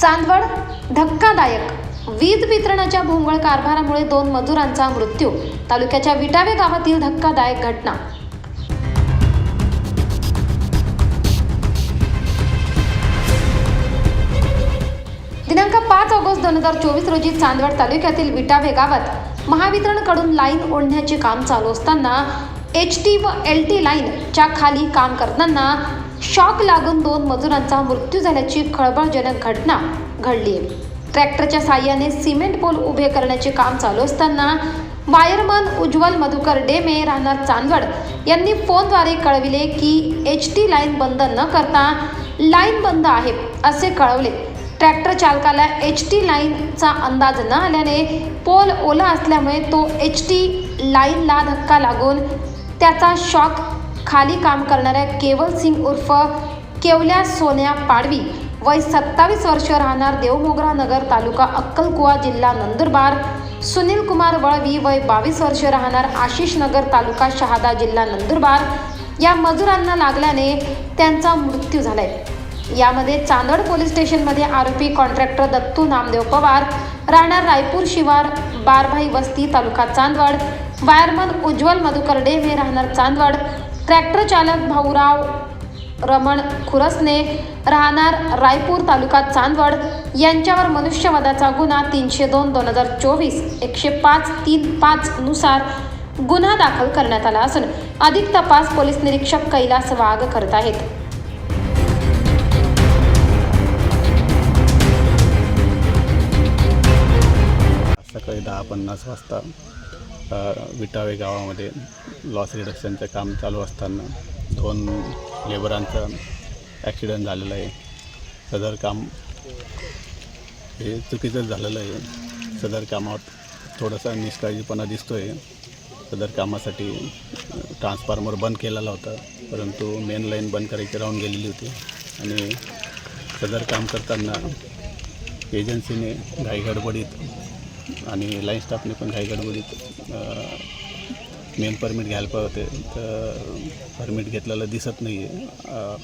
चांदवड धक्कादायक. वीज वितरणाच्या भोंगळ कारभारामुळे दोन मजुरांचा मृत्यू. तालुक्याच्या विटावे गावातील धक्कादायक घटना. दिनांक पाच ऑगस्ट दोन हजार चोवीस रोजी चांदवड तालुक्यातील विटावे गावात महावितरणकडून लाईन ओढण्याचे काम चालू असताना एच टी व एल टी लाईनच्या खाली काम करताना शॉक लागून दोन मजुरांचा मृत्यू झाल्याची खळबळजनक घटना घडली आहे ट्रॅक्टरच्या साह्याने सिमेंट पोल उभे करण्याचे काम चालू असताना वायरमन उज्ज्वल मधुकर डेमे राहणार चांदवड यांनी फोनद्वारे कळविले की एच टी लाईन बंद न करता लाईन बंद आहे असे कळवले. ट्रॅक्टर चालकाला एच टी लाईनचा अंदाज न आल्याने पोल ओला असल्यामुळे तो एच टी लाईनला धक्का लागून त्याचा शॉक खाली काम करणाऱ्या केवल सिंग उर्फ केवल्या सोन्या पाडवी वय सत्तावीस वर्ष राहणार देवमोगरा नगर तालुका अक्कलकुवा जिल्हा नंदुरबार सुनील कुमार वळवी वय बावीस वर्ष राहणार आशिष नगर तालुका शहादा जिल्हा नंदुरबार. या मजुरांना लागल्याने त्यांचा मृत्यू झालाय. यामध्ये चांदोड पोलीस स्टेशनमध्ये आरोपी कॉन्ट्रॅक्टर दत्तू नामदेव पवार राहणार रायपूर शिवार बारभाई वस्ती तालुका चांदवड वायरमन उज्ज्वल मधुकर हे राहणार चांदवड ट्रॅक्टर चालक भाऊराव रमण खुरसने राहणार रायपूर तालुका चांदवड यांच्यावर मनुष्यवधाचा गुन्हा तीनशे दोन दोन हजार चोवीस एकशे पाच तीन पाच नुसार गुन्हा दाखल करण्यात आला असून अधिक तपास पोलीस निरीक्षक कैलास वाघ करत आहेत. सकाळी दहा पन्नास वाजता विटावे गावामध्ये लॉस रिडक्शनचं काम चालू असताना दोन लेबरांचा ॲक्सिडेंट झालेला आहे. सदर काम हे चुकीचंच झालेलं आहे. सदर कामात थोडासा निष्काळजीपणा दिसतो आहे सदर कामासाठी ट्रान्सफॉर्मर बंद केलेला होता परंतु मेन लाईन बंद करायची राहून गेलेली होती. आणि सदर काम करताना एजन्सीने घाईगडबडीत आणि लाईन स्टाफने पण काही गडबडीत मेन परमिट घ्यायला पाहिजे होते तर परमिट घेतलेलं दिसत नाही आहे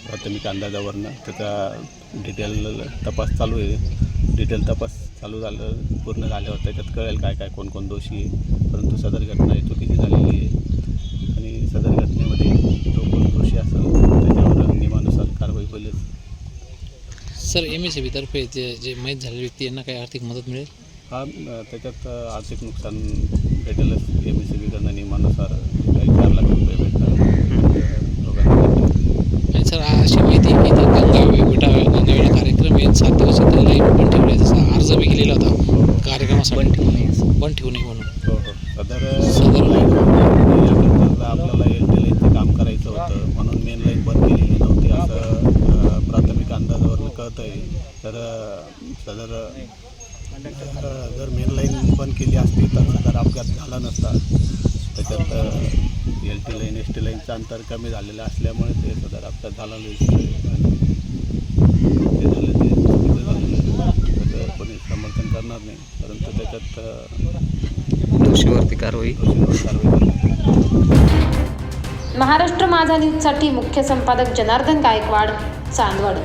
प्राथमिक अंदाजावरनं. त्याचा डिटेल तपास चालू आहे. डिटेल तपास चालू झालं पूर्ण झाल्यावर त्याच्यात कळेल काय काय कोण कोण दोषी आहे. परंतु सदर घटना ही चुकीची झालेली आहे. आणि सदर घटनेमध्ये जो कोण दोषी असेल त्याच्यावर नियमानुसार कारवाई होईल. सर एम एस सी तर्फे जे जे माहीत झालेले व्यक्ती यांना काही आर्थिक मदत मिळेल? हा त्याच्यात आर्थिक नुकसान भेटेलच. एम एस सी बीकडनं नियमानुसार काही चार लाख रुपये भेटतात सर अशी माहिती आहे की इथं गंगा विटावे गंगावेळा कार्यक्रम आहे. सात दिवस इथं लाइट पण ठेवले जसा अर्ज बी केलेला होता कार्यक्रमासाठी. बंद ठेवू नये म्हणून. हो हो. सदर सदर लाईन आपल्याला टी लाईनचं काम करायचं होतं. म्हणून मेन लाईन बंद केलेली नव्हती. असं प्राथमिक अंदाजावरून कळतं आहे तर सदर अ, जर मेन लाईन बंद केली असती तर सदर अपघात झाला नसता. त्याच्यात L T line S T लाईनचं अंतर कमी झालेलं असल्यामुळे ते सदर अपघात झाला नाही. ते झालं ते चुकीचं झालेलं आहे. त्याचं कोणी समर्थन करणार नाही. परंतु त्याच्यात दोषीवरती कारवाई. कारवाई महाराष्ट्र माझा न्यूजसाठी मुख्य संपादक जनार्दन गायकवाड चांदवड.